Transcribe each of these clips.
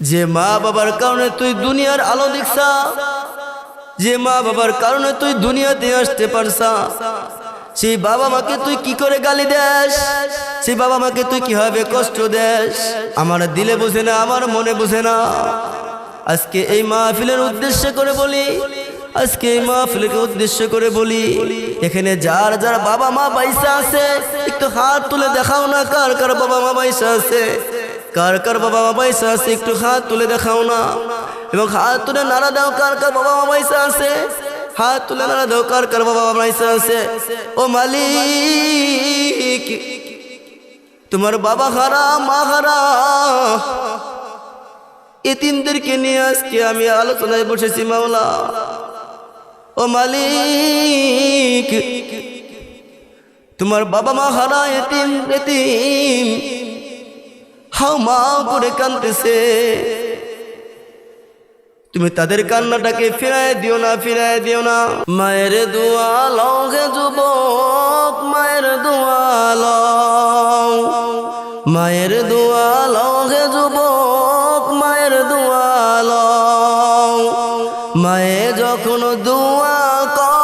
যে মা বাবার কারণে তুই দুনিয়ার আলো দেখছা, যে মা বাবার কারণে তুই দুনিয়াতে আসতে পারছা, সেই বাবা মাকে তুই কি করে গালি দেস? সেই বাবা মাকে তুই কীভাবে কষ্ট দেস? আমার দিলে বুঝে না, আমার মনে বুঝে না। আজকে এই মাহফিলের উদ্দেশ্য করে বলি, আজকে এই মাহফিলকে উদ্দেশ্য করে বলি, এখানে যার যার বাবা মা পয়সা আছে, একটু হাত তুলে দেখাও না কার কার বাবা মা পয়সা আছে। কার কার বাবা মা পয়সা আছে, একটু হাত তুলে দেখাও না। এবং হাত তুলে নাড়া দাও, কার কার বাবা মা পয়সা আছে। হাত তুলে নাড়া দাও, কার কার বাবা মা পয়সা আছে। ও মালিক, তোমার বাবা হারা, মা হারা। এতিমদেরকে নিয়ে আজকে আমি আলোচনায় বসেছি, মাওলা। ও মালিক, তোমার বাবা মা হারা, এতিম এতিম। হাও মা করে কানতেছে তুমি তাদের কান্নাটাকে ফিরায় দিও না, ফিরায় দিও না। মায়ের দোয়া লঙ্গে যুবক, মায়ের দোয়া লও। মায়ের দোয়া লঙ্গে যুবক, মায়ের দোয়া লও। মায়ে যখন দোয়া করে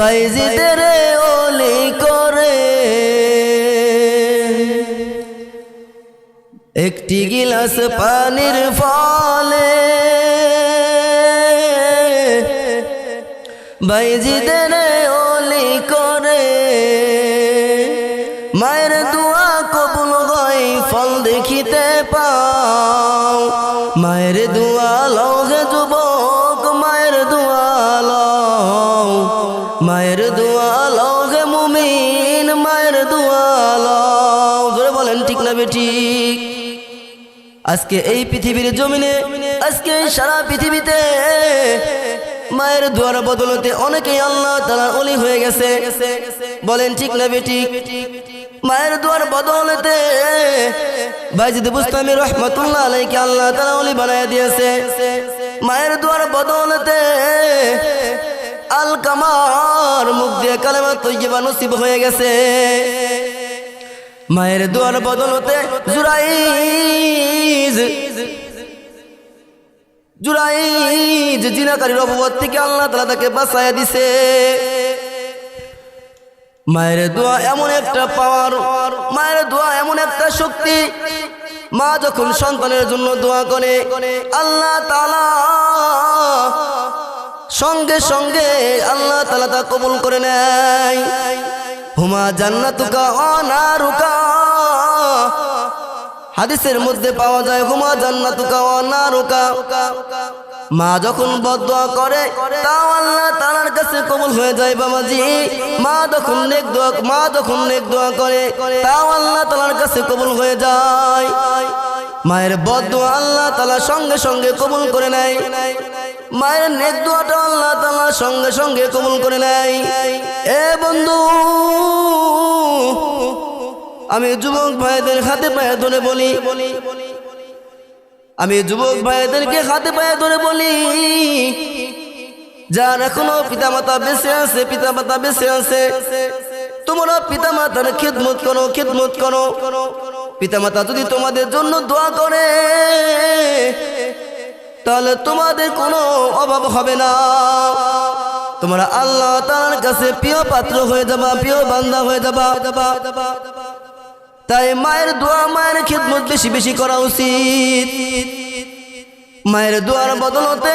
বাইজিদের ওলি করে। একটি গিলাস পানির ফলে বাইজিদের ঠিক না বেঠিক আজকে এই পৃথিবীর জমিনে, আজকে সারা পৃথিবীতে মায়ের দুয়ার বদলতে অনেকেই আল্লাহ তালার অলি হয়ে গেছে। বলেন, ঠিক না বেঠিক মায়ের দুয়ার বদলতে বাইজিদ বুস্তামি রহমতুল্লাহ আলাইকে আল্লাহ তালা অলি বানায় দিয়েছে। মায়ের দুয়ার বদলতে আল কামার মুখ দিয়ে কালেমা তৈবা নসিব হয়ে গেছে। মায়ের দুয়ার বদলতে জুরাইজ। জুরাইজ জিনাকারীর অপবাদ থেকে আল্লাহ তালা তাকে বাঁচাইয়া দিছে। মায়ের দোয়া এমন একটা পাওয়ার, মায়ের দোয়া এমন একটা শক্তি। মা যখন সন্তানের জন্য দোয়া করে, আল্লাহ তালা সঙ্গে সঙ্গে আল্লাহ তালা তা কবুল করে নেয়। হুমা জান্নাতুকা অনারুকা হাদিসের মধ্যে পাওয়া যায়, হুমা জান্নাতুকা অনারুকা মা যখন বদোয়া করে, তাও আল্লাহ তালার কাছে কবুল হয়ে যায়, বাবাজি। মা যখন নেক দোয়া, মা যখন নেক দোয়া করে, তাও আল্লাহ তালার কাছে কবুল হয়ে যায়। মায়ের বদোয়া আল্লাহ তালা সঙ্গে সঙ্গে কবুল করে নেয়। মায়ের নেক আল্লাহ তালা সঙ্গে সঙ্গে কবুল করে নেয়। এ বন্ধু, আমি যুবক ভাইদের হাতে পায়ে ধরে বলি, আমি যুবক ভাইদেরকে হাতে পায়ে ধরে বলি, যার এখনও পিতা মাতা বেঁচে আছে পিতা মাতা বেঁচে আছে, তোমরা পিতা মাতার খেদমত করো খেদমত করো। পিতা মাতা যদি তোমাদের জন্য দোয়া করে তাহলে তোমাদের কোনো অভাব হবে না। তোমরা আল্লাহ তার কাছে প্রিয় পাত্র হয়ে যাবা, প্রিয় বান্দা হয়ে যাবা। তাই মায়ের দোয়া, মায়ের খেদমত বেশি বেশি করা উচিত। মায়ের দোয়ার বদলতে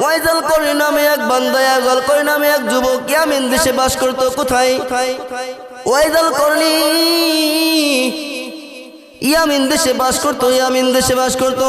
ওয়াইজাল করে নামে এক বান্দা ওয়াইজাল করে নামে এক যুবক ইয়ামিন দেশে বাস করতো। কোথায়? ওয়াইজাল করলি ইয়ামিন দেশে বাস করতো, ইয়ামিন দেশে বাস করতো।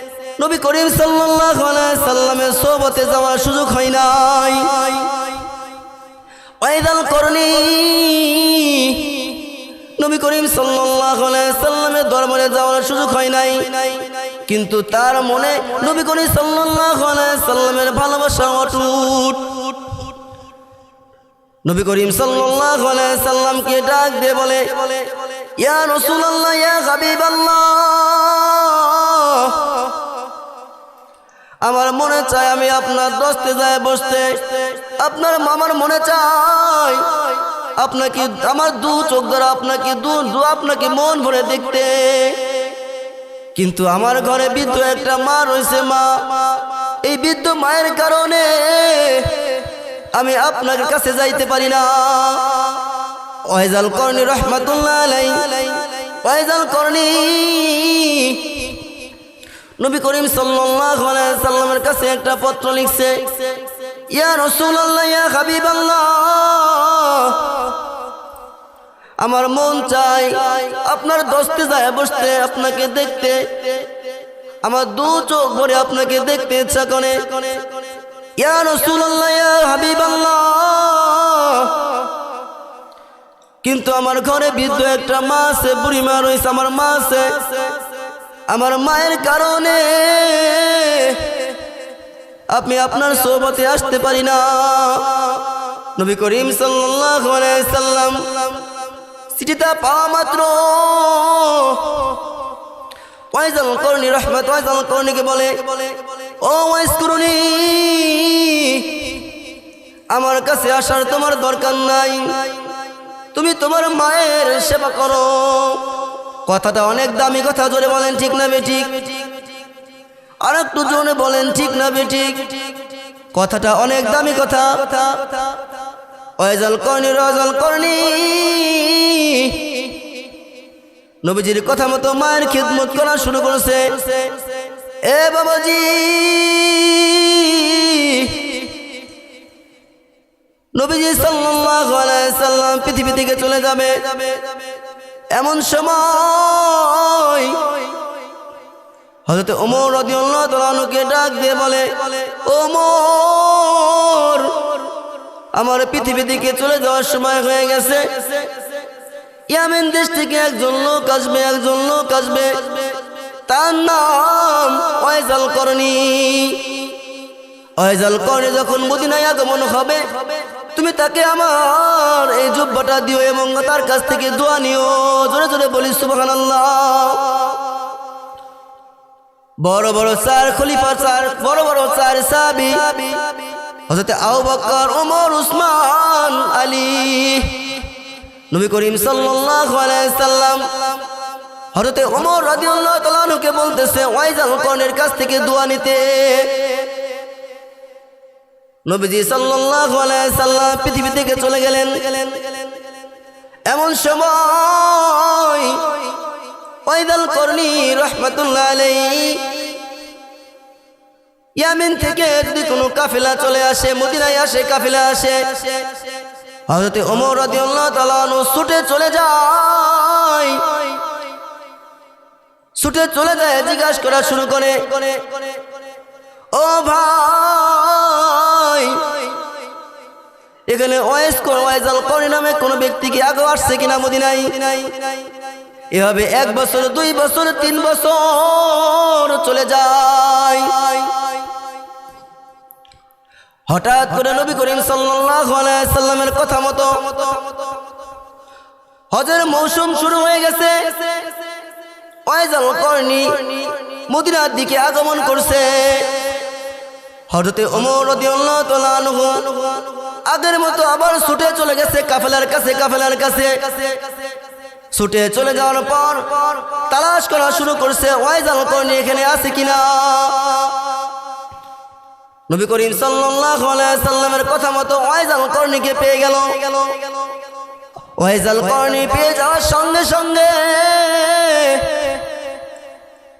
নবী করিম সাল্লাল্লাহু সাল্লামের সোহবতে যাওয়ার সুযোগ হয় নাই। ওয়াইদাল করনি। নবী করিম সাল্লামের দরবারে যাওয়ার সুযোগ হয় নাই। কিন্তু তার মনে নবী করিম সাল্লামের ভালোবাসা অটুট। নবী করিম সাল্লামকে ডাক দিয়ে বলে, ইয়া রাসূলুল্লাহ, ইয়া হাবিবাল্লাহ। আমার মনে চায় আমি আপনার দশতে যায় বসতে। আপনার মামার মনে চায় আপনাকে আমার দু চোখ দ্বারা আপনাকে দু আপনাকে মন ভরে দেখতে। কিন্তু আমার ঘরে বৃদ্ধ একটা মা রয়েছে মা। এই বৃদ্ধ মায়ের কারণে আমি আপনার কাছে যাইতে পারি না। ওয়াইজাল করনি রহমাতুল্লাহ ওয়াইজাল করনি নবী করিম সাল্লামের কাছে একটা পত্র লিখছে, ইয়া হাবিবাল্লাহ, আমার মন চাই আপনার দশতে যায় বসতে আপনাকে দেখতে, আমার দু চোখ ভরে আপনাকে দেখতে ইচ্ছা করে হাবিবাল্লাহ, কিন্তু আমার ঘরে বৃদ্ধ একটা মা আছে, বুড়ি মা রয়েছে, আমার মা আছে আমার মায়ের কারণে আপনি আপনার সোবতে আসতে পারি না। নবী করিম সাল্লাম চিঠিটা পাওয়া মাত্র। ওয়াইজাল করনি রহমত, ওয়াইজাল করনিকে বলে, ও ওয়াইস করনি আমার কাছে আসার তোমার দরকার নাই। তুমি তোমার মায়ের সেবা করো। কথাটা অনেক দামি কথা, জোরে বলেন ঠিক না বেঠিক? আর একটু জোরে বলেন ঠিক না বেঠিক? কথাটা অনেক দামি কথা। ওয়াইজাল করনি, রাজাল করনি। নবীজির কথা মতো মায়ের খিদমত করা শুরু করেছে। এ বাবাজি। নবীজি সাল্লাম পৃথিবী থেকে চলে যাবে। এমন সময় হযরত ওমর রাদিয়াল্লাহু তাআলাকে ডাক দিয়ে বলে, ওমর, আমার পৃথিবী থেকে চলে যাওয়ার সময় হয়ে গেছে। ইয়ামেন দেশ থেকে একজন লোক আসবে, একজন লোক আসবে। তার নাম ওয়াইজাল করনি। ওয়াইজাল করনি যখন মদিনায় আগমন হবে, তুমি তাকে আমার এই জুব্বাটা দিও এবং তার কাছ থেকে দোয়া নিও। জোরে জোরে বলি, সুবহানাল্লাহ। বড় বড় চার খলিফা চার বড় বড় চার সাবি হযরত আবু বকর, ওমর, উসমান, আলী, নবী করিম সাল্লাল্লাহু আলাইহি সাল্লাম, হযরত ওমর রাদিয়াল্লাহু তাআলা আনহুকে বলতেছে ওয়াইজাল কর্ণের কাছ থেকে দোয়া নিতে। নবীজি সাল্লাল্লাহু আলাইহি পৃথিবী থেকে চলে গেলেন। এমন সময় ওয়াইদাল কর্ণি রাহমাতুল্লাহ আলাইহি থেকে যদি কোনো কাফেলা চলে আসে, মদিনায় আসে, কাফেলা আসে, হযরত ওমর রাদিয়াল্লাহু তাআলা ছুটে চলে যায়। ছুটে চলে যায়, জিজ্ঞাসা করা শুরু করে ও ভাই, এখানে ওয়েস ওয়াইজাল করি নামে কোনো ব্যক্তি কি আগে আসছে কিনা মদিনাই এভাবে এক বছর, দুই বছর, তিন বছর চলে যায়। হঠাৎ করে নবী করিম সাল্লামের কথা মতো হজের মৌসুম শুরু হয়ে গেছে। ওয়াইজাল করনি মদিনার দিকে আগমন করছে। হযরতে ওমর আগের মতো আবার ছুটে চলে গেছে কাফেলার কাছে কাফেলার কাছে। ছুটে চলে যাওয়ার পর তালাশ করা শুরু করছে, ওয়াইজাল করনি এখানে আছে কিনা? নবী করিম সাল্লাল্লাহু সাল্লামের কথা মতো ওয়াইজাল কর্ণীকে পেয়ে গেল। ওয়াইজাল কর্ণী পেয়ে যাওয়ার সঙ্গে সঙ্গে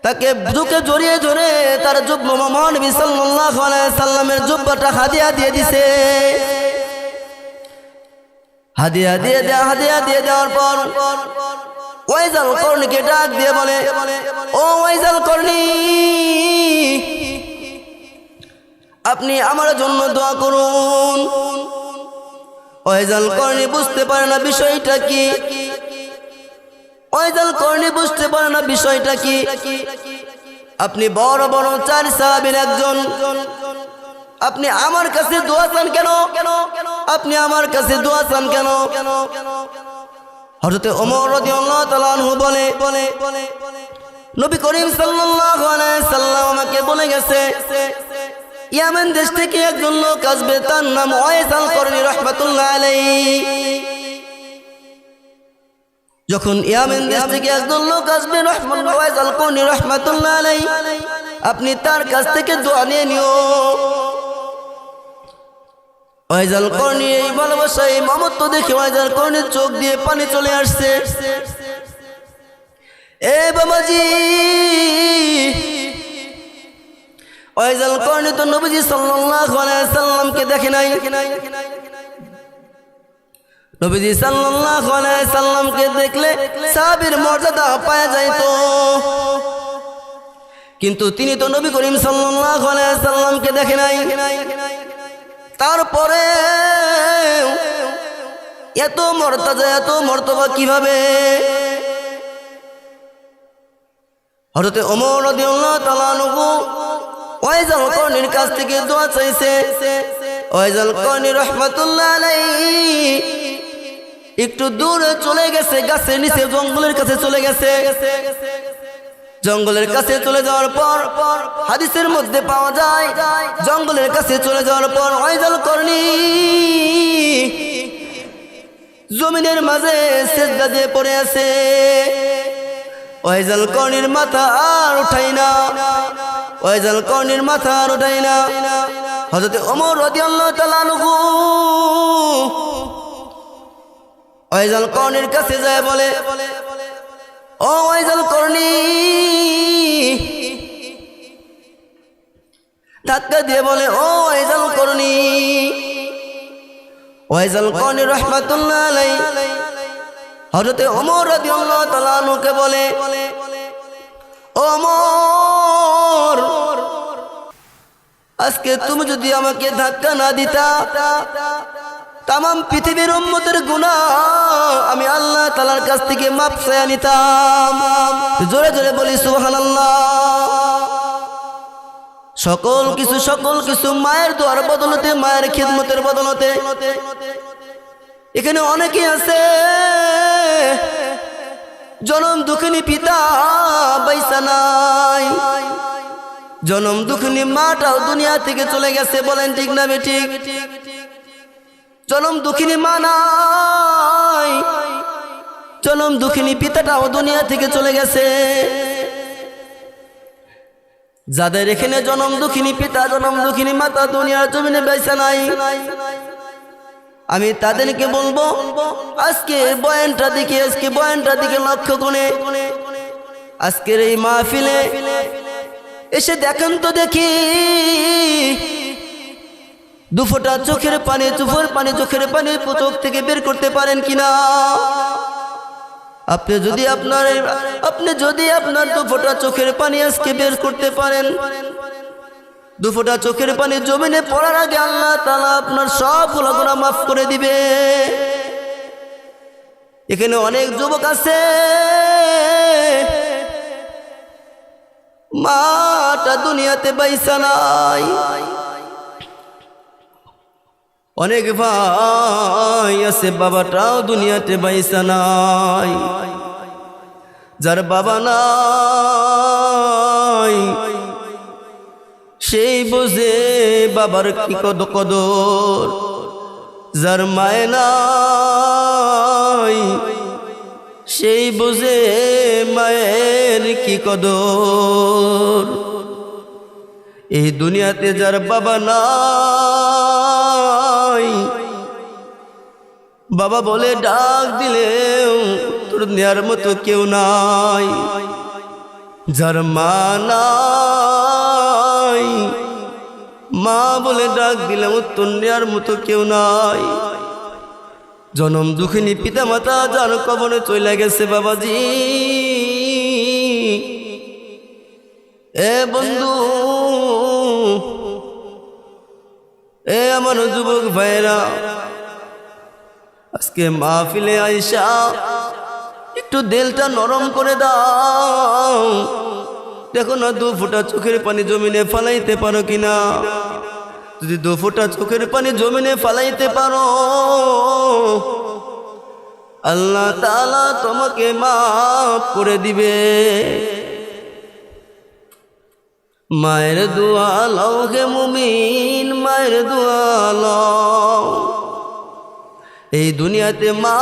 তাকে বুকে জড়িয়ে ধরে তার যুগ্ম মোহাম্মদ নবী সাল্লাল্লাহু আলাইহি সাল্লামের জুব্বাটা হাদিয়া দিয়ে দিছে। হাদিয়া দিয়ে দেয়া, হাদিয়া দিয়ে দেওয়ার পর ওয়াইজাল কর্ণীকে ডাক দিয়ে বলে, ও ওয়াইজাল কর্ণী, আপনি আমার জন্য দোয়া করুন। ওয়াইজাল কর্ণী বুঝতে পারে না বিষয়টা কি। ওয়াইজাল কর্ণী বুঝতে পারে না বিষয়টা কি? আপনি বড় বড় চার সাহাবীর একজন। আপনি আমার কাছে দোয়া চান কেন? আপনি আমার কাছে দোয়া চান কেন? হযরতে ওমর রাদিয়াল্লাহু বলে বলে, নবী করিম সাল্লাম আমাকে বলে গেছে, ইয়ামেন দেশ থেকে একজন লোক আসবে, তার নাম ওয়াইসাল করনি রহমাতুল্লাহ যখন ইয়ামেন দেশ থেকে একজন লোক আসবে করনি রহমাতুল্লাহ আলাইহি, আপনি তার কাছ থেকে দোয়া নিয়ে নিও। ওয়াইজাল এই ভালোবাসা, এই মমত্ব দেখে ওয়াইজাল করনির চোখ দিয়ে পানি চলে আসছে। এ বাবাজি ওয়াইজাল করনি তো নবীজি সাল্লাল্লাহু আলাইহি সাল্লামকে দেখে নাই। নবীজি সাল্লাল্লাহু আলাইহি সাল্লামকে দেখলে সাহাবীর মর্যাদা পাওয়া যাইতো। কিন্তু তিনি তো নবী করিম সাল্লাল্লাহু আলাইহি সাল্লামকে দেখে নাই। তারপরে এত মর্তাজা এত মর্তবা কীভাবে? হরতে অমর রাদিয়াল্লাহু তাআলা আনহু ওয়াইজাল কর্ণীর কাছ থেকে দোয়া চাইছে। ওয়াইজাল কর্ণী রহমাতুল্লাহ আলাইহি একটু দূরে চলে গেছে, গাছের নিচে জঙ্গলের কাছে চলে গেছে। জঙ্গলের কাছে চলে যাওয়ার পর হাদিসের মধ্যে পাওয়া যায়, জঙ্গলের কাছে চলে যাওয়ার পর ওয়াইজাল কর্ণী জমিনের মাঝে সেজদা দিয়ে পড়ে আছে। ওয়াইজাল কর্ণীর মাথা আর উঠাই না। ওয়াইজাল কর্ণীর মাথা আর উঠাই না। হযরত অমর তাআলা আনহু ওয়াইজাল কর্ণীর কাছে যায় বলে, ও ওয়াইজাল কর্ণী, ধাক্কা দিয়ে বলে, ও ওয়াইজাল কর্ণী ওয়াইজাল কর্ণী রহমাতুল্লাহ আলাই হযরতে ওমর রাদিয়াল্লাহু তাআলা আনহুকে বলে ওমর, আজকে তুমি যদি আমাকে ধাক্কা না দিতা তাম পৃথিবীর উম্মতের গুণা আমি আল্লাহ তালার কাছ থেকে মাপ চাইয়া নিতাম। জোরে জোরে বলি, সুবহানাল্লাহ। সকল কিছু সকল কিছু মায়ের দোয়ার বদলতে, মায়ের খিদমতের বদলতে। এখানে অনেকে আছে, জনম দুঃখিনী পিতা বাইসা নাই। জনম দুঃখিনী মাটাও দুনিয়া থেকে চলে গেছে, বলেন ঠিক না ঠিক? জনম দুঃখিনী মা নাই। জনম দুঃখিনী পিতাটাও দুনিয়া থেকে চলে গেছে। যাদের এখানে জনম দুঃখিনী পিতা, জনম দুঃখিনী মাতা দুনিয়ার জমিনে বেসা নাই। আমি তাদেরকে বলব আজকে বয়ানটা দিকে আজকে বয়ানটা দিকে লক্ষ্য করে। আজকের এই মাহফিলে এসে দেখেন তো দেখি দুফোটা চোখের পানি চুফোর পানি চোখের পানি চোখ থেকে বের করতে পারেন কিনা? আপনি যদি আপনার, আপনি যদি আপনার দুফোটা চোখের পানি আজকে বের করতে পারেন। দুফোটা চোখের পানি জমিনে পড়ার আগে আল্লাহ তালা আপনার সব গুণা মাফ করে দিবে। এখানে অনেক যুবক আছে। মাটা দুনিয়াতে বাইসা নাই। অনেক ভাই আছে, বাবাটাও দুনিয়াতে বাইসা নাই। যার বাবা নাই, সেই বোঝে বাবার কি কদ কদর। যার মায় নাই, সেই বোঝে মায়ের কি কদর। এই দুনিয়াতে যার বাবা নাই বাবা বলে, ডাক দিলেও তোর নেয়ার মতো কেউ নাই। যার মা নাই, মা বলে, ডাক দিলেও তোর নেয়ার মতো কেউ নাই। জনম দুঃখিনী পিতা মাতা যার কবনে চলে গেছে বাবাজি। এ বন্ধু এ আমার যুবক ভাইরা, আজকে মাহফিলে আইসা একটু দেলটা নরম করে দাও। দেখো না, দু ফোঁটা চোখের পানি জমিনে ফালাইতে পারো কিনা? যদি দু ফোঁটা চোখের পানি জমিনে ফালাইতে পারো, আল্লাহ তালা তোমাকে মাফ করে দিবে। মায়ের দোয়া লও হে মুমিন, মায়ের দোয়া লও। এই দুনিয়াতে মা,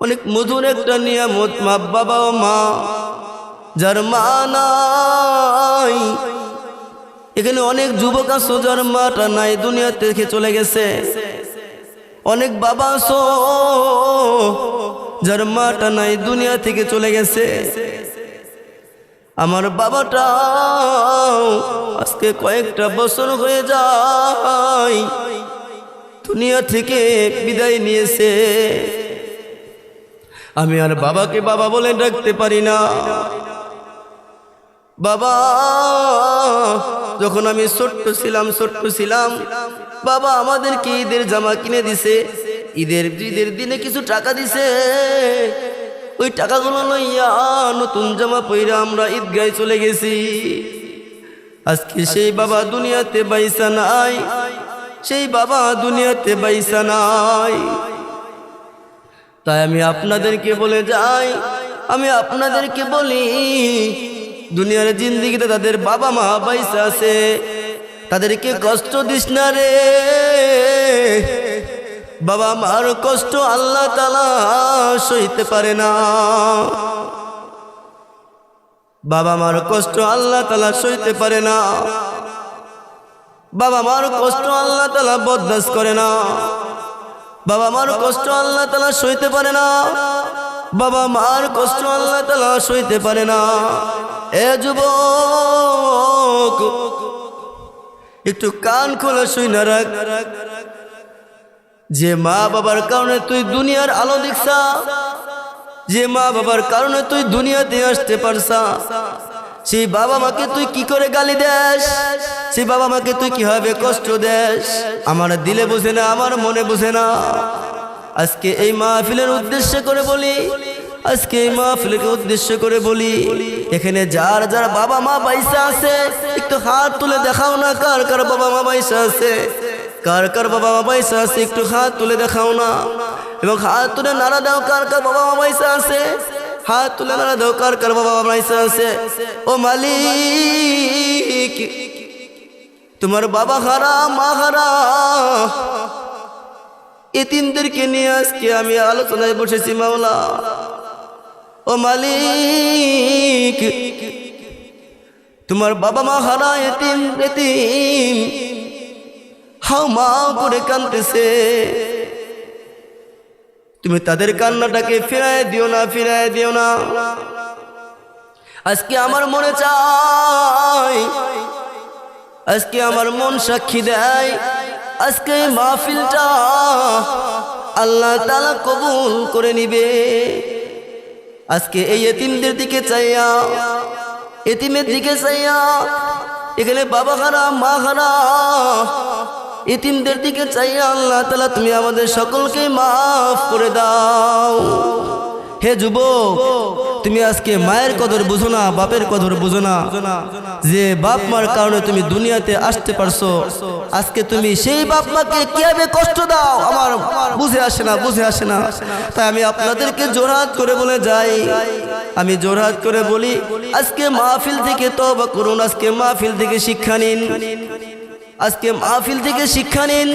অনেক মধুর একটা নিয়ামত, মা বাবা ও মা, যার মা নাই। এখানে অনেক যুবক আছো, যার মাটা নাই দুনিয়া থেকে চলে গেছে। অনেক বাবা আছো, যার মাটা নাই, দুনিয়া থেকে চলে গেছে। আমার বাবাটা আজকে কয়েকটা বছর হয়ে যায়, দুনিয়া থেকে বিদায় নিয়েছে। আমি আর বাবাকে বাবা বলে ডাকতে পারি না। বাবা, যখন আমি ছোট্ট ছিলাম ছোট্ট ছিলাম, বাবা আমাদেরকে ঈদের জামা কিনে দিছে। ঈদের ঈদের দিনে কিছু টাকা দিছে। ওই টাকাগুলো লইয়া নতুন জামা পইরা আমরা ঈদগায় চলে গেছি। আজকে সেই বাবা দুনিয়াতে বাইসা নাই, সেই বাবা দুনিয়াতে বাইসা নাই। তাই আমি আপনাদেরকে বলে যাই, আমি আপনাদেরকে বলি, দুনিয়ার জিন্দিগিতে তাদের বাবা মা বাইসা আছে, তাদেরকে কষ্ট দিস না রে। বাবা মার কষ্ট আল্লাহ তালা সইতে পারে না। বাবা মার কষ্ট আল্লাহ তালা সইতে পারে না। বাবা মার কষ্ট আল্লাহ তালা বরদাস করে না। বাবা মার কষ্ট আল্লাহ তালা সইতে পারে না। বাবা মার কষ্ট আল্লাহ তালা সইতে পারে না। এ যুবক, একটু কান খোলা শুই না রাখ। যে মা বাবার কারণে তুই দুনিয়ার আলো দেখছা, যে মা বাবার কারণে তুই দুনিয়াতে আসতে পারছা, সেই বাবা মাকে তুই কি করে গালি দেস? সেই বাবা মাকে তুই কীভাবে কষ্ট দেস? আমার দিলে বুঝে না, আমার মনে বুঝে না। আজকে এই মাহফিলের উদ্দেশ্য করে বলি, আজকে এই মাহফিলকে উদ্দেশ্য করে বলি, এখানে যার যার বাবা মা বাইসা আছে, একটু হাত তুলে দেখাও না কার কার বাবা মা বাইসা আছে। কার কার বাবা মা পয়সা আছে একটু হাত তুলে দেখাও না। এবং হাত তুলে নাড়া দাও, কার কার বাবা মা পয়সা আছে? হাত তুলে নাড়া দাও, কার কার বাবা মা পয়সা আছে? ও মালিক, তোমার বাবা হারা, মা হারা। এতিমদেরকে নিয়ে আজকে আমি আলোচনায় বসেছি, মাওলা। ও মালিক, তোমার বাবা মা হারা, এতিম এতিম। হাও মা করে কানতেছে তুমি তাদের কান্নাটাকে ফিরায় দিও না, ফিরায় দিও না। আজকে আমার মনে চাই, আজকে আমার মন সাক্ষী দেয়। আজকে মাহফিলটা আল্লাহ তালা কবুল করে নিবে। আজকে এই এতিমদের দিকে চাইয়া, এতিমের দিকে চাইয়া, এখানে বাবা খারা মা খারা এতিমদের দিকে চাইয়া আল্লাহ তালা তুমি আমাদের সকলকে মাফ করে দাও। হে যুব তুমি আজকে মায়ের কদর বুঝো না, বাপের কদর বুঝো না। যে বাপ মার কারণে তুমি দুনিয়াতে আসতে পারছ, আজকে তুমি সেই বাপ মাকে কীভাবে কষ্ট দাও। আমার বুঝে আসে না, বুঝে আসে না। তাই আমি আপনাদেরকে জোরহাত করে বলে যাই। আমি জোরহাত করে বলি, আজকে মাহফিল থেকে তবা করুন, আজকে মাহফিল থেকে শিক্ষা নিন। আজকে মাহফিল থেকে শিক্ষা নিন।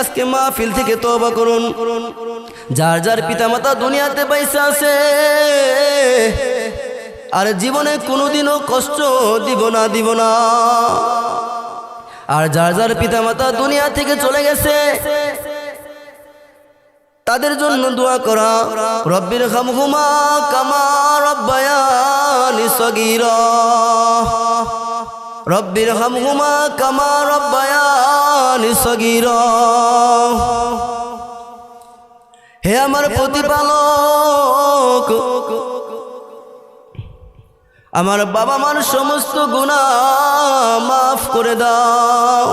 আজকে মাহফিল থেকে তবা করুন। যার যার পিতামাতা দুনিয়াতে পয়সা আছে, আর জীবনে কোনোদিনও কষ্ট দিব না দিব না। আর যার যার পিতামাতা দুনিয়া থেকে চলে গেছে, তাদের জন্য দোয়া করা, রব্বির খামহুমা কামা রব্বায়ানি সগীরা। রব্বির হামহুমা কামা রব্বায়ানি সগির। হে আমার প্রতিপালক, আমার বাবা মার সমস্ত গুণা মাফ করে দাও।